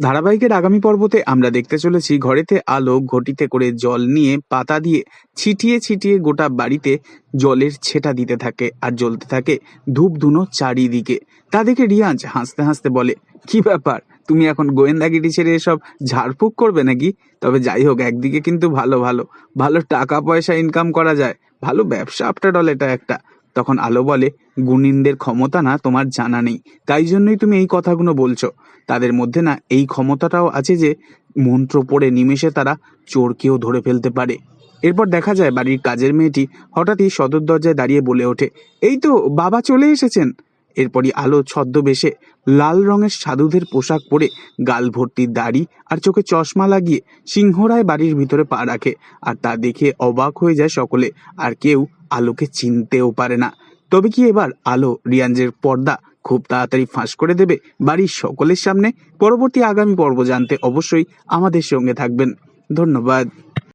ধারাবাহিকের আগামী পর্বতে আমরা দেখতে চলেছি ঘরেতে আলো ঘটিতে করে জল নিয়ে পাতা দিয়ে ছিটিয়ে ছিটিয়ে গোটা বাড়িতে জলের ছেটা দিতে থাকে আর জ্বলতে থাকে ধূপ ধুনো চারিদিকে। তা দেখে রিয়াজ হাসতে হাসতে বলে, কি ব্যাপার? তুমি এখন গোয়েন্দাগিরি ছেড়ে এসব ঝাড়ফুঁক করবে নাকি? তবে যাই হোক, একদিকে কিন্তু ভালো ভালো। ভালো টাকা পয়সা ইনকাম করা যায়। ভালো ব্যবসা আফটার অল এটা একটা। তখন আলো বলে, গুণিনদের ক্ষমতা না তোমার জানা নেই। তাই জন্যই তুমি এই কথাগুলো বলছো। তাদের মধ্যে না এই ক্ষমতাটাও আছে যে, মন্ত্র পড়ে নিমেষে তারা চোরকেও ধরে ফেলতে পারে। এরপর দেখা যায় বাড়ির কাজের মেয়েটি হঠাৎই সদর দরজায় দাঁড়িয়ে বলে ওঠে, এই তো বাবা চলে এসেছেন। এরপরই আলো ছদ্মবেশে লাল রঙের সাধুদের পোশাক পরে গাল ভর্তি দাড়ি আর চোখে চশমা লাগিয়ে সিংহরায় বাড়ির ভিতরে পা রাখে। আর তা দেখে অবাক হয়ে যায় সকলে। আর কেউ আলোকে চিনতেও পারে না। তবে কি এবার আলো রিয়াঞ্জের পর্দা খুব তাড়াতাড়ি ফাঁস করে দেবে বাড়ির সকলের সামনে? পরবর্তী আগামী পর্ব জানতে অবশ্যই আমাদের সঙ্গে থাকবেন। ধন্যবাদ।